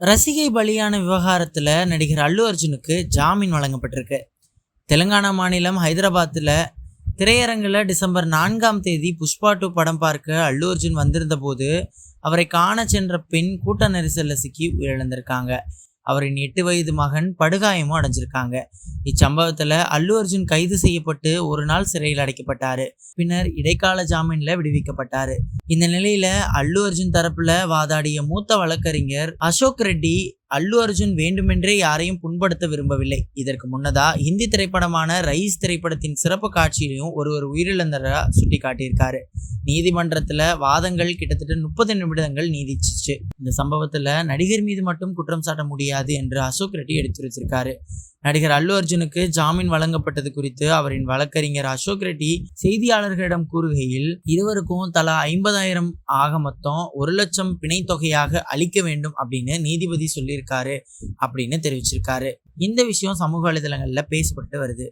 ரசிகை பலியான விவகாரத்தில் நடிகர் அல்லு அர்ஜுனுக்கு ஜாமீன் வழங்கப்பட்டிருக்கு. தெலுங்கானா மாநிலம் ஹைதராபாத்தில் திரையரங்கில் டிசம்பர் நான்காம் தேதி புஷ்பா டூ படம் பார்க்க அல்லு அர்ஜுன் வந்திருந்த போது அவரை காண சென்ற பெண் கூட்ட நெரிசலில் சிக்கி உயிரிழந்திருக்காங்க. அவரின் எட்டு வயது மகன் படுகாயமும் அடைஞ்சிருக்காங்க. இச்சம்பவத்தில் அல்லு அர்ஜுன் கைது செய்யப்பட்டு ஒரு நாள் சிறையில் அடைக்கப்பட்டார். பின்னர் இடைக்கால ஜாமீனில் விடுவிக்கப்பட்டார். இந்த நிலையில் அல்லு அர்ஜுன் தரப்பில் வாதாடிய மூத்த வழக்கறிஞர் அசோக் ரெட்டி அல்லு அர்ஜுன் வேண்டுமென்றே யாரையும் புண்படுத்த விரும்பவில்லை. இதற்கு முன்னதா ஹிந்தி திரைப்படமான ரைஸ் திரைப்படத்தின் சிறப்பு காட்சியிலையும் ஒருவர் உயிரிழந்ததா சுட்டி காட்டியிருக்காரு நீதிமன்றத்துல வாதங்கள் கிட்டத்தட்ட முப்பது நிமிடங்கள் நீதிச்சிச்சு இந்த சம்பவத்துல நடிகர் மீது மட்டும் குற்றம் சாட்ட முடியாது என்று அசோக் ரெட்டி எடுத்துரைச்சிருக்காரு. நடிகர் அல்லு அர்ஜுனுக்கு ஜாமீன் வழங்கப்பட்டது குறித்து அவரின் வழக்கறிஞர் அசோக் ரெட்டி செய்தியாளர்களிடம் கூறுகையில் இருவருக்கும் தலா ஐம்பதாயிரம் ஆக மொத்தம் ஒரு லட்சம் பிணை தொகையாக அளிக்க வேண்டும் அப்படின்னு நீதிபதி சொல்லியிருக்காரு அப்படின்னு தெரிவிச்சிருக்காரு. இந்த விஷயம் சமூக வலைதளங்களில் பேசப்பட்டு வருது.